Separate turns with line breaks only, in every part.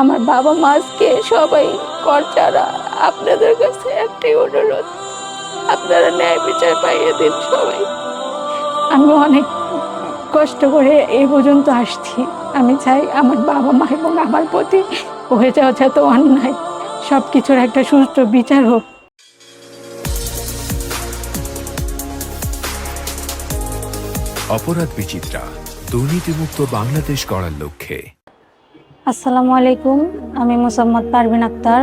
আমার বাবা মাছকে সবাই করচারা আপনাদের কাছে একটাই অনুরোধ, আপনারা ন্যায় বিচার পাইয়ে দিন সবাই। আমি অনেক কষ্ট করে এই পর্যন্ত আসছি। আমি চাই আমার বাবা মা এবং আমার প্রতি হয়ে যাওয়া যত অন্যায় সব কিছুর একটা সুষ্ঠু বিচার হোক।
অপরাধ বিচিত্রা, দুর্নীতিমুক্ত বাংলাদেশ গড়ার লক্ষ্যে।
আসসালামু আলাইকুম, আমি মোসাম্মদ পারভিন আক্তার।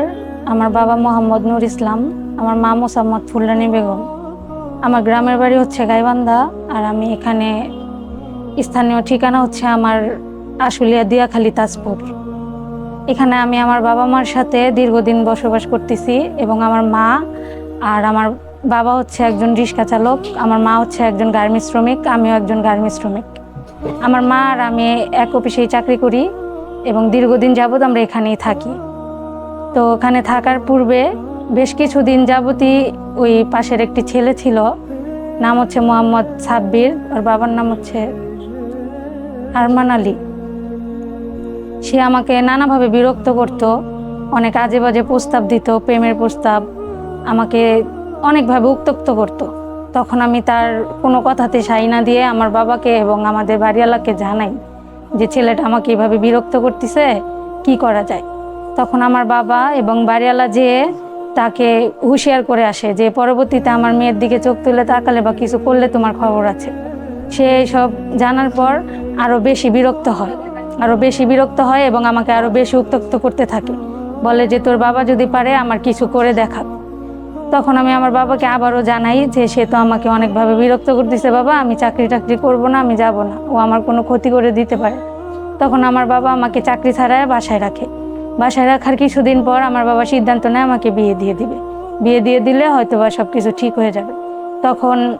আমার বাবা মোহাম্মদ নূর ইসলাম, আমার মা মোসাম্মদ ফুলরানি বেগম। আমার গ্রামের বাড়ি হচ্ছে গাইবান্ধা, আর আমি এখানে স্থানীয় ঠিকানা হচ্ছে আমার আশুলিয়া দিয়াখালী তাজপুর। এখানে আমি আমার বাবা মার সাথে দীর্ঘদিন বসবাস করতেছি এবং আমার মা আর আমার বাবা হচ্ছে একজন রিক্সা চালক, আমার মা হচ্ছে একজন গার্মেন্টস শ্রমিক, আমিও একজন গার্মেন্টস শ্রমিক। আমার মা আর আমি এক অফিসেই চাকরি করি। এবং দীর্ঘদিন যাবৎ আমরা এখানেই থাকি। তো ওখানে থাকার পূর্বে বেশ কিছুদিন যাবতই ওই পাশের একটি ছেলে ছিল, নাম হচ্ছে মোহাম্মদ সাব্বির, ওর বাবার নাম হচ্ছে আরমান আলী। সে আমাকে নানাভাবে বিরক্ত করত, অনেক আজে বাজে প্রস্তাব দিত, প্রেমের প্রস্তাব, আমাকে অনেকভাবে উত্তক্ত করত। তখন আমি তার কোনো কথাতে সাই না দিয়ে আমার বাবাকে এবং আমাদের বাড়িওয়ালাকে জানাই। যে ছেলেটা আমাকে এভাবে বিরক্ত করতেছে, কি করা যায়? তখন আমার বাবা এবং বাড়িওয়ালা যেয়ে তাকে হুঁশিয়ার করে আসে যে, পরবর্তীতে আমার মেয়ের দিকে চোখ তুলে তাকালে বা কিছু করলে তোমার খবর আছে। সে সব জানার পর আরও বেশি বিরক্ত হয় আরও বেশি বিরক্ত হয় এবং আমাকে আরও বেশি উত্তক্ত করতে থাকে। বলে যে, তোর বাবা যদি পারে, আমার কিছু করে দেখাক। তখন আমি আমার বাবাকে আবারও জানাই যে সে তো আমাকে অনেকভাবে বিরক্ত করতেছে, বাবা, আমি চাকরি টাকরি করব না, আমি যাব না। ও আমার কোনো ক্ষতি করে দিতে পারে। তখন আমার বাবা আমাকে চাকরি ছাড়ায় বাসায় রাখে। বাসায় রাখার কিছুদিন পর আমার বাবা সিদ্ধান্ত নেয় আমাকে বিয়ে দিয়ে দিবে। বিয়ে দিয়ে দিলে হয়তো বা সব কিছু ঠিক হয়ে যাবে। তখন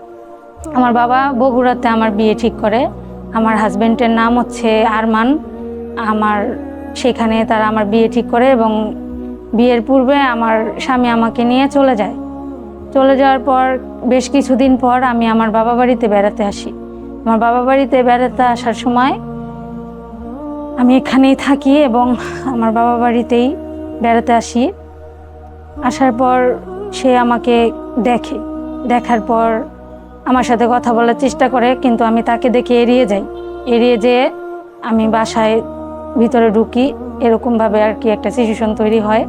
আমার বাবা বগুড়াতে আমার বিয়ে ঠিক করে। আমার হাজব্যান্ডের নাম হচ্ছে আরমান। আমার সেখানে তারা আমার বিয়ে ঠিক করে এবং বিয়ের পূর্বে আমার স্বামী আমাকে নিয়ে চলে যায়। চলে যাওয়ার পর, বেশ কিছুদিন পর আমি আমার বাবা বাড়িতে বেড়াতে আসি। আমার বাবা বাড়িতে বেড়াতে আসার সময় আমি এখানেই থাকি এবং আমার বাবা বাড়িতেই বেড়াতে আসি। আসার পর সে আমাকে দেখে। দেখার পর আমার সাথে কথা বলার চেষ্টা করে, কিন্তু আমি তাকে দেখে এড়িয়ে যাই। এড়িয়ে যেয়ে আমি বাসায় ভিতরে ঢুকি। এরকমভাবে আর কি একটা সিচুয়েশন তৈরি হয়।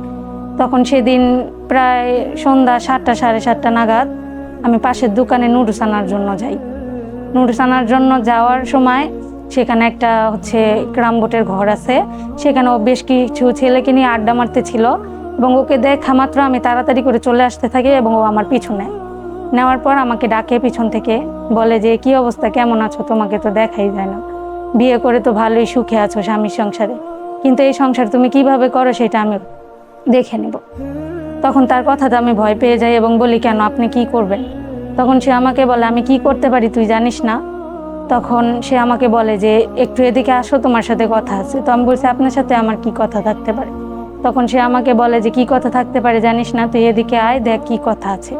তখন সেদিন প্রায় সন্ধ্যা সাতটা, সাড়ে সাতটা নাগাদ আমি পাশের দোকানে নুডলস আনার জন্য যাই। নুডলস আনার জন্য যাওয়ার সময় সেখানে একটা হচ্ছে ক্রাম বোটের ঘর আছে। সেখানে ও বেশ কিছু ছেলেকে নিয়ে আড্ডা মারতে ছিল এবং ওকে দেখা মাত্র আমি তাড়াতাড়ি করে চলে আসতে থাকি এবং ও আমার পিছু নেয় নেওয়ার পর আমাকে ডাকে পিছন থেকে, বলে যে, কি অবস্থা? কেমন আছো? তোমাকে তো দেখাই যায় না। বিয়ে করে তো ভালোই সুখে আছো স্বামীর সংসারে। কিন্তু এই সংসার তুমি কীভাবে করো সেটা আমি দেখে নেব। তখন তার কথাতে আমি ভয় পেয়ে যাই এবং বলি, কেন আপনি কি করবেন? তখন সে আমাকে বলে, আমি কি করতে পারি তুই জানিস না? তখন সে আমাকে বলে যে, একটু এদিকে আসো, তোমার সাথে কথা আছে। তো আমি বলছি, আপনার সাথে আমার কি কথা থাকতে পারে? তখন সে আমাকে বলে যে, কি কথা থাকতে পারে জানিস না, তুই এদিকে আয়, দেখ কি কথা আছে।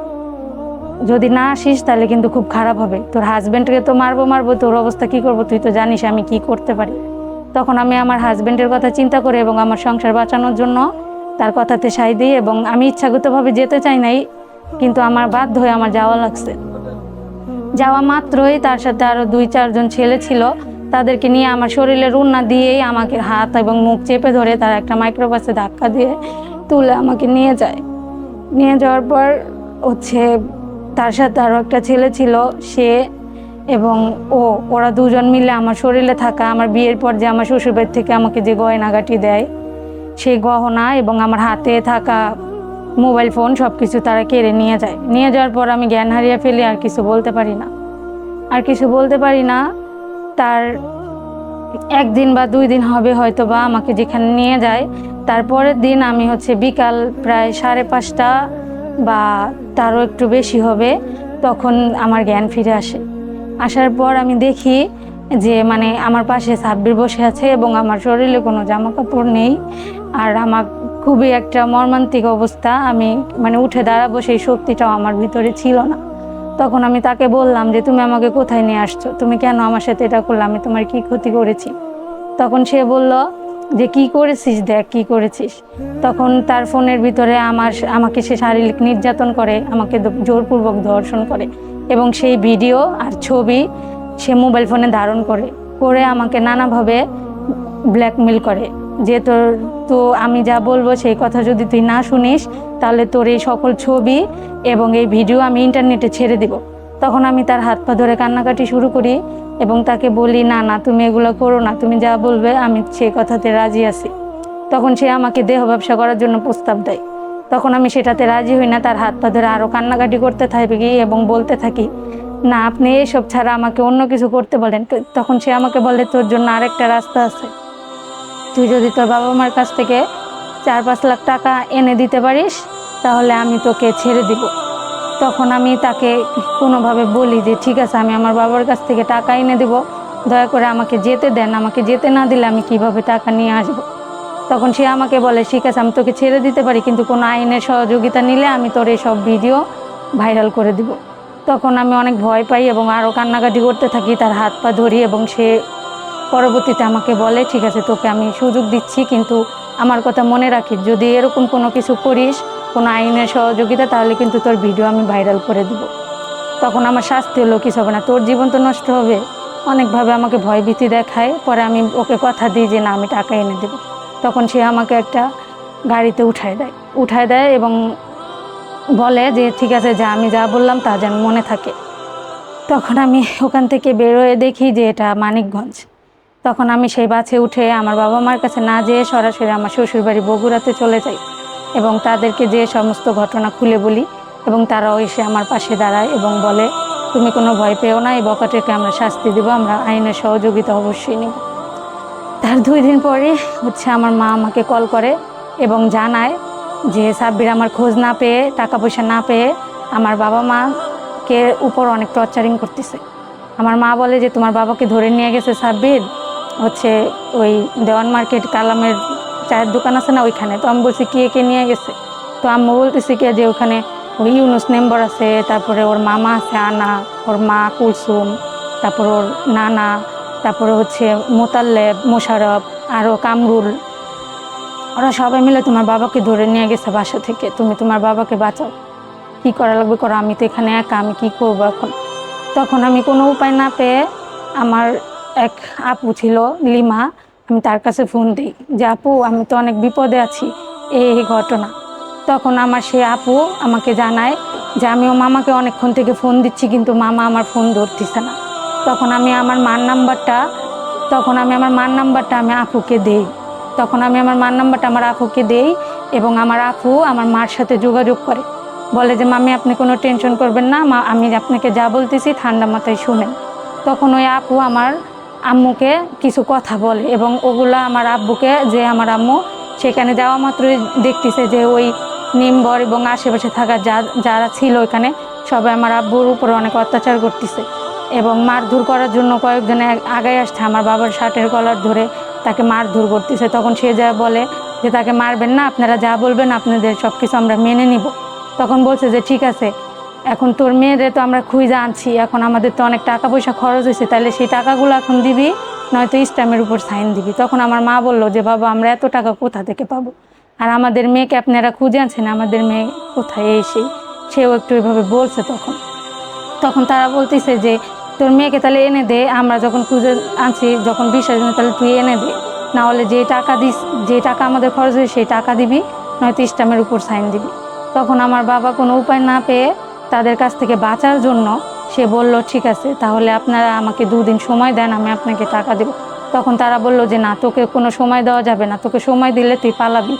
যদি না আসিস, তাহলে কিন্তু খুব খারাপ হবে। তোর হাজব্যান্ডকে তো মারবো মারবো, তোর অবস্থা কি করব তুই তো জানিস আমি কি করতে পারি? তখন আমি আমার হাজব্যান্ডের কথা চিন্তা করে এবং আমার সংসার বাঁচানোর জন্য তার কথাতে সাই দিই এবং আমি ইচ্ছাগতভাবে যেতে চাই নাই, কিন্তু আমার বাধ্য হয়ে আমার যাওয়া লাগছে। যাওয়া মাত্রই তার সাথে আরও দুই, চারজন ছেলে ছিল। তাদেরকে নিয়ে আমার শরীরের উন্না দিয়েই আমাকে হাত এবং মুখ চেপে ধরে তার একটা মাইক্রোবাসে ধাক্কা দিয়ে তুলে আমাকে নিয়ে যায়। নিয়ে যাওয়ার পর হচ্ছে তার সাথে আরও একটা ছেলে ছিল, সে এবং ও, ওরা দুজন মিলে আমার শরীরে থাকা আমার বিয়ের পর যে আমার শ্বশুরবাড়ি থেকে আমাকে যে গয়নাগাটি দেয় সেই গহনা এবং আমার হাতে থাকা মোবাইল ফোন সব কিছু তারা কেড়ে নিয়ে যায়। নিয়ে যাওয়ার পর আমি জ্ঞান হারিয়ে ফেলি, আর কিছু বলতে পারি না। আর কিছু বলতে পারি না, তার একদিন বা দুই দিন হবে হয়তো বা আমাকে যেখানে নিয়ে যায়। তারপরের দিন আমি হচ্ছে বিকাল প্রায় সাড়ে পাঁচটা বা তারও একটু বেশি হবে, তখন আমার জ্ঞান ফিরে আসে। আসার পর আমি দেখি যে মানে আমার পাশে সাব্বির বসে আছে এবং আমার শরীরে কোনো জামা কাপড় নেই। আর আমার খুবই একটা মর্মান্তিক অবস্থা। আমি মানে উঠে দাঁড়াবো সেই শক্তিটাও আমার ভিতরে ছিল না। তখন আমি তাকে বললাম যে, তুমি আমাকে কোথায় নিয়ে আসছো? তুমি কেন আমার সাথে এটা করলে? আমি তোমার কি ক্ষতি করেছি? তখন সে বলল যে, কি করেছিস দেখ, কি করেছিস? তখন তার ফোনের ভিতরে আমার আমাকে সে শারীরিক নির্যাতন করে, আমাকে জোরপূর্বক ধর্ষণ করে। এবং সেই ভিডিও আর ছবি সে মোবাইল ফোনে ধারণ করে করে আমাকে নানাভাবে ব্ল্যাকমেল করে যে তোর, তো আমি যা বলব সেই কথা যদি তুই না শুনিস, তাহলে তোর এই সকল ছবি এবং এই ভিডিও আমি ইন্টারনেটে ছেড়ে দিব। তখন আমি তার হাত পা ধরে কান্নাকাটি শুরু করি এবং তাকে বলি, না না, তুমি এগুলো করো না, তুমি যা বলবে আমি সেই কথাতে রাজি আছি। তখন সে আমাকে দেহ ব্যবসা করার জন্য প্রস্তাব দেয়। তখন আমি সেটাতে রাজি হই না, তার হাত পা ধরে আরও কান্নাকাটি করতে থাকি এবং বলতে থাকি না, আপনি এইসব ছাড়া আমাকে অন্য কিছু করতে বলেন। তখন সে আমাকে বলে, তোর জন্য আরেকটা রাস্তা আছে। তুই যদি তোর বাবা মার কাছ থেকে চার পাঁচ লাখ টাকা এনে দিতে পারিস, তাহলে আমি তোকে ছেড়ে দিব। তখন আমি তাকে কোনোভাবে বলি যে, ঠিক আছে, আমি আমার বাবার কাছ থেকে টাকা এনে দেব। দয়া করে আমাকে যেতে দেন। আমাকে যেতে না দিলে আমি কীভাবে টাকা নিয়ে আসব? তখন সে আমাকে বলে, ঠিক আছে, আমি তোকে ছেড়ে দিতে পারি, কিন্তু কোনো আইনের সহযোগিতা নিলে আমি তোর এই সব ভিডিও ভাইরাল করে দিব। তখন আমি অনেক ভয় পাই এবং আরও কান্নাকাটি করতে থাকি, তার হাত পা ধরি এবং সে পরবর্তীতে আমাকে বলে, ঠিক আছে, তোকে আমি সুযোগ দিচ্ছি, কিন্তু আমার কথা মনে রাখিস। যদি এরকম কোনো কিছু করিস, কোনো আইনের সহযোগিতা, তাহলে কিন্তু তোর ভিডিও আমি ভাইরাল করে দিব। তখন আমার শাস্তি হলো, কিছু হবে না। তোর জীবন তো নষ্ট হবে। অনেকভাবে আমাকে ভয়ভীতি দেখায়। পরে আমি ওকে কথা দিই যে, না, আমি টাকা এনে দেবো। তখন সে আমাকে একটা গাড়িতে উঠায় দেয় উঠায় দেয় এবং বলে যে, ঠিক আছে, যা, আমি যা বললাম তা যেন মনে থাকে। তখন আমি ওখান থেকে বেরোয় দেখি যে, এটা মানিকগঞ্জ। তখন আমি সেই বাসে উঠে আমার বাবা মার কাছে না যেয়ে সরাসরি আমার শ্বশুরবাড়ি বগুড়াতে চলে যাই এবং তাদেরকে যে সমস্ত ঘটনা খুলে বলি এবং তারাও এসে আমার পাশে দাঁড়ায় এবং বলে, তুমি কোনো ভয় পেও না, এই বকাটেকে আমরা শাস্তি দেবো, আমরা আইনের সহযোগিতা অবশ্যই নেব। তার দুই দিন পরে হচ্ছে আমার মা আমাকে কল করে এবং জানায় যে সাব্বির আমার খোঁজ না পেয়ে, টাকা পয়সা না পেয়ে আমার বাবা মাকে উপর অনেক টর্চারিং করতেছে। আমার মা বলে যে, তোমার বাবাকে ধরে নিয়ে গেছে সাব্বির, হচ্ছে ওই দেওয়ান মার্কেট কালামের চায়ের দোকান আছে না ওইখানে? তো আমি বলছি, কে কে নিয়ে গেছে? তো আম্মু বলতেছি কি, যে ওখানে ওই ইউনুস মেম্বার আছে, তারপরে ওর মামা আছে, আনা, ওর মা কুলসুম, তারপর ওর নানা, তারপরে হচ্ছে মোতাল্লেব, মোশারফ, আরও কামরুল ওরা সবাই মিলে তোমার বাবাকে ধরে নিয়ে গেছে বাসা থেকে। তুমি তোমার বাবাকে বাঁচাও। কি করা লাগবে করো? আমি তো এখানে একা, আমি কি করব এখন? তখন আমি কোনো উপায় না পেয়ে আমার এক আপু ছিল, লিমা, আমি তার কাছে ফোন দিই যে, আপু, আমি তো অনেক বিপদে আছি, এই ঘটনা। তখন আমার সে আপু আমাকে জানায় যে আমিও মামাকে অনেকক্ষণ থেকে ফোন দিচ্ছি, কিন্তু মামা আমার ফোন ধরতেছে না। তখন আমি আমার মার নাম্বারটা তখন আমি আমার মার নাম্বারটা আমি আপুকে দেই। তখন আমি আমার মার নাম্বারটা আমার আপুকে দেই এবং আমার আপু আমার মার সাথে যোগাযোগ করে। বলে যে মামি আপনি কোনো টেনশন করবেন না, মা, আমি আপনাকে যা বলতেছি ঠান্ডা মাথায় শুনেন। তখন ওই আপু আমার আম্মুকে কিছু কথা বলে এবং ওগুলা আমার আব্বুকে, যে আমার আম্মু সেখানে যাওয়া মাত্রই দেখতেছে যে, ওই নিম্বর এবং আশেপাশে থাকা যা, যারা ছিল ওইখানে সবাই আমার আব্বুর উপরে অনেক অত্যাচার করতেছে এবং মারধর করার জন্য কয়েকজনে আগায় আসছে। আমার বাবার শার্টের কলার ধরে তাকে মারধর করতেছে, তখন সে যা বলে যে তাকে মারবেন না, আপনারা যা বলবেন আপনাদের সব কিছু আমরা মেনে নিব। তখন বলছে যে, ঠিক আছে, এখন তোর মেয়েদের তো আমরা খুঁজে আনছি, এখন আমাদের তো অনেক টাকা পয়সা খরচ হয়েছে তাহলে সেই টাকাগুলো এখন দিবি, নয়তো স্ট্যাম্পের উপর সাইন দিবি। তখন আমার মা বলল যে, বাবা, আমরা এত টাকা কোথা থেকে পাবো? আর আমাদের মেয়েকে আপনারা খুঁজে আনছেন, আমাদের মেয়ে কোথায় এই সেই? সেও একটু এভাবে বলছে তখন। তখন তারা বলতেছে যে তোর মেয়েকে তাহলে এনে দে, আমরা যখন খুঁজে আনছি, যখন বিশ্বাস তাহলে তুই এনে দে। না হলে যে টাকা দিস, যে টাকা আমাদের খরচ হয় সেই টাকা দিবি, নয়তো স্ট্যাম্পের উপর সাইন দিবি। তখন আমার বাবা কোনো উপায় না পেয়ে তাদের কাছ থেকে বাঁচার জন্য সে বলল, ঠিক আছে, তাহলে আপনারা আমাকে দুদিন সময় দেন, আমি আপনাকে টাকা দেব। তখন তারা বলল যে, না, তোকে কোনো সময় দেওয়া যাবে না, তোকে সময় দিলে তুই পালাবি।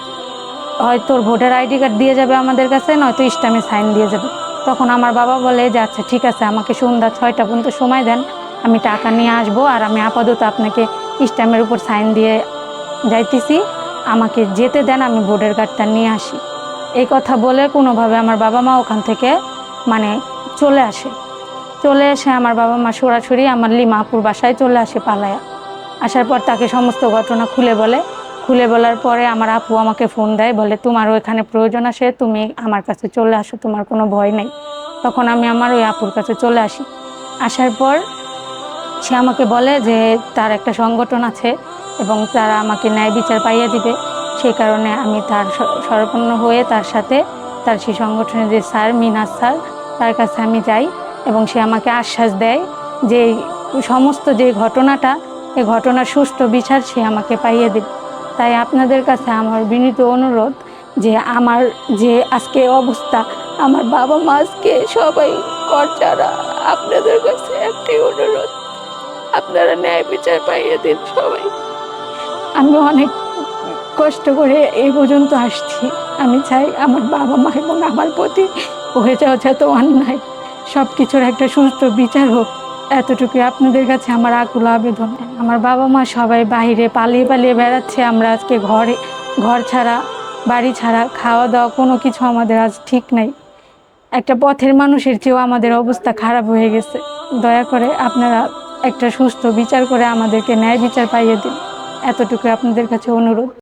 হয় তোর ভোটার আইডি কার্ড দিয়ে যাবে আমাদের কাছে, নয়তো স্ট্যাম্পে সাইন দিয়ে যাবে। তখন আমার বাবা বলে যে আচ্ছা ঠিক আছে, আমাকে সন্ধ্যা ছয়টা পর্যন্ত সময় দেন। আমি টাকা নিয়ে আসব আর আমি আপাতত আপনাকে স্ট্যাম্পের উপর সাইন দিয়ে যাইতেছি। আমাকে যেতে দেন, আমি বোর্ডের কার্ডটা নিয়ে আসি। এই কথা বলে কোনোভাবে আমার বাবা মা ওখান থেকে মানে চলে আসে। চলে এসে আমার বাবা মা সরাসরি আমার লিমাপুর বাসায় চলে আসে পালায়া। আসার পর তাকে সমস্ত ঘটনা খুলে বলে খুলে বলার পরে আমার আপু আমাকে ফোন দেয়, বলে তোমার ওইখানে প্রয়োজন আসে, তুমি আমার কাছে চলে আসো, তোমার কোনো ভয় নেই। তখন আমি আমার ওই আপুর কাছে চলে আসি। আসার পর সে আমাকে বলে যে, তার একটা সংগঠন আছে এবং তারা আমাকে ন্যায় বিচার পাইয়ে দিবে। সেই কারণে আমি তার স- শরণাপন্ন হয়ে তার সাথে তার সেই সংগঠনের যে স্যার মিনাজ স্যার, তার কাছে আমি যাই এবং সে আমাকে আশ্বাস দেয় যে সমস্ত যে ঘটনাটা এই ঘটনার সুষ্ঠু বিচার সে আমাকে পাইয়ে দেবে। তাই আপনাদের কাছে আমার বিনীত অনুরোধ যে আমার যে আজকে অবস্থা, আমার বাবা মা আজকে সবাই করচারা আপনাদের কাছে একটি অনুরোধ। আপনারা ন্যায় বিচার পাইয়ে দিন সবাই। আমি অনেক কষ্ট করে এই পর্যন্ত আসছি। আমি চাই আমার বাবা মা এবং আমার প্রতি হয়ে যাওয়া যত অন্যায় সব কিছুর একটা সুস্থ বিচার হোক। এতটুকু আপনাদের কাছে আমার আকুল আবেদন। আমার বাবা মা সবাই বাইরে পালিয়ে পালিয়ে বেড়াচ্ছে, আমরা আজকে ঘরে, ঘর ছাড়া, বাড়ি ছাড়া, খাওয়া দাওয়া কোনো কিছু আমাদের আজ ঠিক নাই। একটা পথের মানুষের চেয়েও আমাদের অবস্থা খারাপ হয়ে গেছে। দয়া করে আপনারা একটা সুস্থ বিচার করে আমাদেরকে ন্যায় বিচার পাইয়ে দিন। এতটুকু আপনাদের কাছে অনুরোধ।